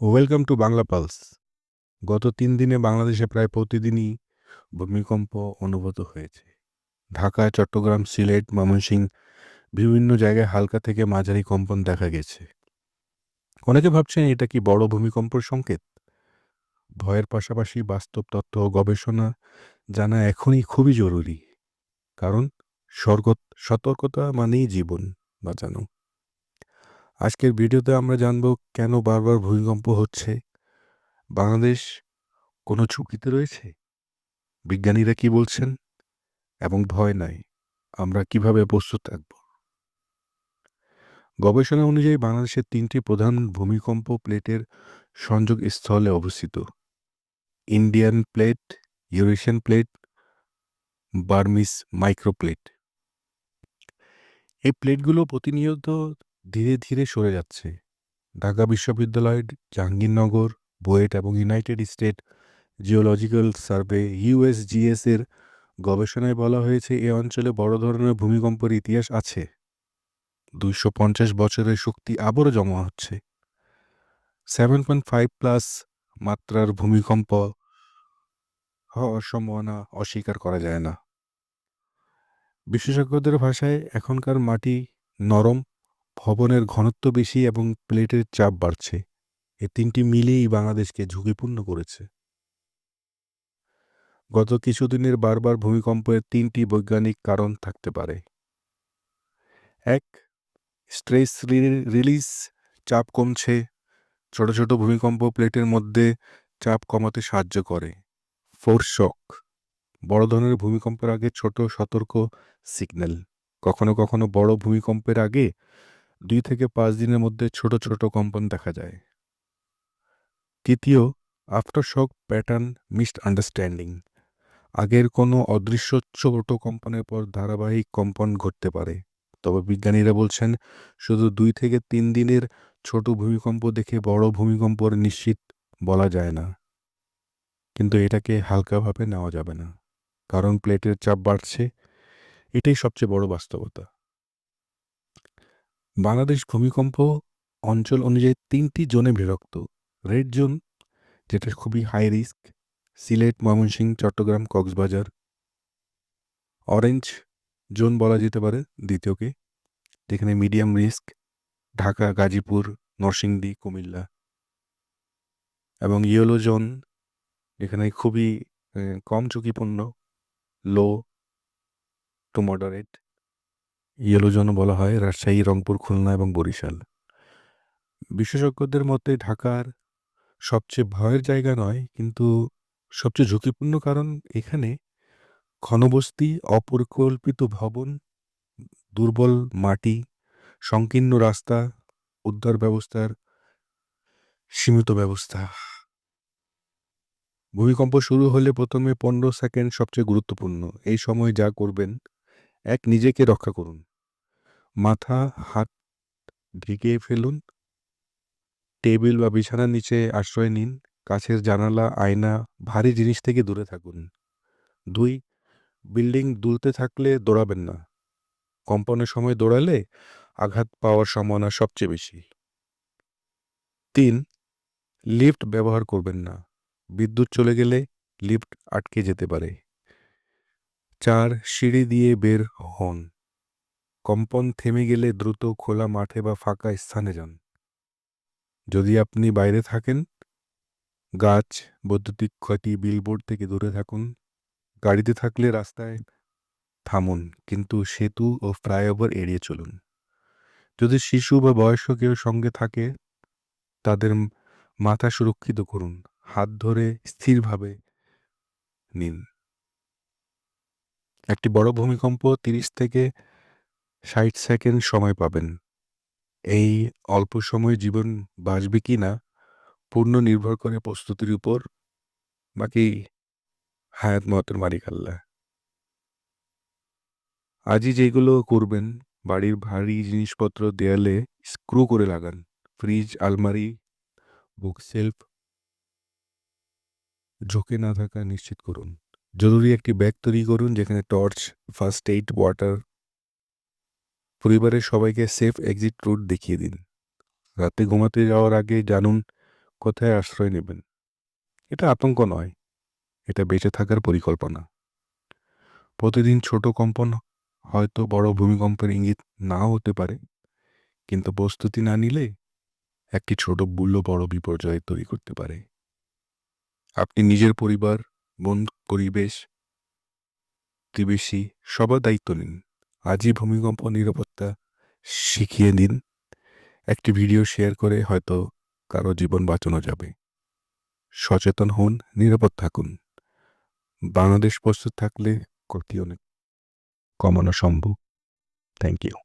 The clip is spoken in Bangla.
ওয়েলকাম টু বাংলা পালস গত তিন দিনে বাংলাদেশে প্রায় প্রতিদিনই ভূমিকম্প অনুভূত হয়েছে। ঢাকা, চট্টগ্রাম, সিলেট, ময়মনসিংহ বিভিন্ন জায়গায় হালকা থেকে মাঝারি কম্পন দেখা গেছে। অনেকে ভাবছেন এটা কি বড় ভূমিকম্পর সংকেত? ভয়ের পাশাপাশি বাস্তব তথ্য গবেষণা জানা এখনই খুবই জরুরি। কারণ স্বর্গ সতর্কতা মানেই জীবন বাঁচানো। আজকের ভিডিওতে আমরা জানব কেন বারবার ভূমিকম্প হচ্ছে? বাংলাদেশ কোনো ঝুঁকিতে রয়েছে? বিজ্ঞানীরা কি বলছেন? এবং ভয় নাই, আমরা কীভাবে প্রস্তুত থাকব? গবেষণা অনুযায়ী বাংলাদেশের তিনটি প্রধান ভূমিকম্প প্লেটের সংযোগ স্থলে অবস্থিত। Indian plate, Eurasian plate, Burmese microplate এই প্লেটগুলো প্রতিনিয়ত ধীরে ধীরে সরে যাচ্ছে। ঢাকা বিশ্ববিদ্যালয়, জাহাঙ্গীরনগর, বুয়েট এবং United State geological survey USGS এর গবেষণায় বলা হয়েছে এ অঞ্চলে বড় ধরনের ভূমিকম্পের ইতিহাস আছে। দুইশো পঞ্চাশ বছরের শক্তি আবারও জমা হচ্ছে। সেভেন পয়েন্ট ফাইভ প্লাস মাত্রার ভূমিকম্প হওয়ার সম্ভাবনা অস্বীকার করা যায় না। বিশেষজ্ঞদের ভাষায় এখনকার মাটি নরম ভবনের ঘনত্ব বেশি এবং প্লেটের চাপ বাড়ছে। এ তিনটি মিলেই বাংলাদেশকে ঝুঁকিপূর্ণ করেছে। গত কিছুদিনের বারবার ভূমিকম্পের তিনটি বৈজ্ঞানিক কারণ থাকতে পারে। এক, স্ট্রেস রিলিজ, চাপ কমছে। ছোট ছোট ভূমিকম্প প্লেটের মধ্যে চাপ কমাতে সাহায্য করে। ফোর, শক, বড় ধরনের ভূমিকম্পের আগে ছোট সতর্ক সিগন্যাল। কখনো কখনো বড় ভূমিকম্পের আগে দুই থেকে পাঁচ দিনের মধ্যে ছোট ছোট কম্পন দেখা যায়। তৃতীয় after shock pattern missed understanding আগের কোনো অদৃশ্য ছোট কম্পনের পর ধারাবাহিক কম্পন ঘটতে পারে। তবে বিজ্ঞানীরা বলছেন, শুধু দুই থেকে তিন দিনের ছোট ভূমিকম্প দেখে বড় ভূমিকম্পর নিশ্চিত বলা যায় না। কিন্তু এটাকে হালকাভাবে নেওয়া যাবে না। কারণ প্লেটের চাপ বাড়ছে। এটাই সবচেয়ে বড় বাস্তবতা। বাংলাদেশ ভূমিকম্প অঞ্চল অনুযায়ী তিনটি জোনে বিভক্ত। রেড জোন, যেটা খুবই high risk Sylhet, Mymensingh, Chittagong, Cox's Bazar. Orange zone বলা যেতে পারে, দ্বিতীয়কে, যেখানে মিডিয়াম রিস্ক ঢাকা, গাজীপুর, নরসিংদী, কুমিল্লা। এবং ইয়েলো জোন এখানে খুবই কম ঝুঁকিপূর্ণ low to moderate yellow zone বলা হয়, রাজশাহী, রংপুর, খুলনা এবং বরিশাল। বিশেষজ্ঞদের মতে ঢাকার সবচেয়ে ভয়ের জায়গা নয়, কিন্তু সবচেয়ে ঝুঁকিপূর্ণ কারণ এখানে ঘনবস্তি অপরিকল্পিত ভবন, দুর্বল মাটি, সংকীর্ণ রাস্তা, উদ্ধার ব্যবস্থার সীমিত ব্যবস্থা। ভূমিকম্প শুরু হলে প্রথমে পনেরো সেকেন্ড সবচেয়ে গুরুত্বপূর্ণ। এই সময় যা করবেন, এক নিজেকে রক্ষা করুন। মাথা, হাত ঢেকে ফেলুন। টেবিল বা বিছানার নিচে আশ্রয় নিন। কাছের জানালা, আয়না, ভারী জিনিস থেকে দূরে থাকুন। দুই, বিল্ডিং দুলতে থাকলে দৌড়াবেন না। কম্পনের সময় দৌড়ালে আঘাত পাওয়ার সম্ভাবনা সবচেয়ে বেশি। তিন, লিফট ব্যবহার করবেন না। বিদ্যুৎ চলে গেলে লিফট আটকে যেতে পারে। চার, সিঁড়ি দিয়ে বের হন। কম্পন থেমে গেলে দ্রুত খোলা মাঠে বা ফাঁকা স্থানে যান। যদি আপনি বাইরে থাকেন, গাছ, বৈদ্যুতিক ক্ষতি বিলবোর্ড থেকে দূরে থাকুন, গাড়িতে থাকলে রাস্তায় থামুন, কিন্তু সেতু ও ফ্লাইওভার এড়িয়ে চলুন। যদি শিশু বা বয়স্ক কেউ সঙ্গে থাকে, তাদের মাথা সুরক্ষিত করুন, হাত ধরে স্থিরভাবে নিন। একটি বড় ভূমিকম্প তিরিশ থেকে ষাট সেকেন্ড সময় পাবেন। এই অল্প সময় জীবন বাঁচবে কি না, পূর্ণ নির্ভর করে প্রস্তুতির উপর বাকি হায়াত মতের মালিক আল্লাহ? আজই যেগুলো করবেন, বাড়ির ভারী জিনিসপত্র দেয়ালে স্ক্রু করে লাগান। ফ্রিজ, আলমারি বুক সেলফ ঝোঁকে না থাকা নিশ্চিত করুন। জরুরি একটি ব্যাগ তৈরি করুন, যেখানে টর্চ ফার্স্ট এইড, ওয়াটার পরিবারের সবাইকে সেফ এক্সিট রুট দেখিয়ে দিন। রাতে ঘুমাতে যাওয়ার আগে জানুন কোথায় আশ্রয় নেবেন। এটা আতঙ্ক নয়, এটা বেঁচে থাকার পরিকল্পনা। প্রতিদিন ছোট কম্পন হয়তো বড় ভূমিকম্পের ইঙ্গিত নাও হতে পারে, কিন্তু প্রস্তুতি না নিলে একটি ছোট মূল্য বড় বিপর্যয় তৈরি করতে পারে। আপনি নিজের পরিবার, বন্ধু, পরিবেশ প্রতিবেশী সবার দায়িত্ব নিন। আজই ভূমিকম্প নিরাপত্তা শিখিয়ে দিন। একটি ভিডিও শেয়ার করে হয়তো কারও জীবন বাঁচানো যাবে। সচেতন হন, নিরাপদ থাকুন। বাংলাদেশ প্রস্তুত থাকলে ক্ষতি অনেক কমানো সম্ভব। Thank you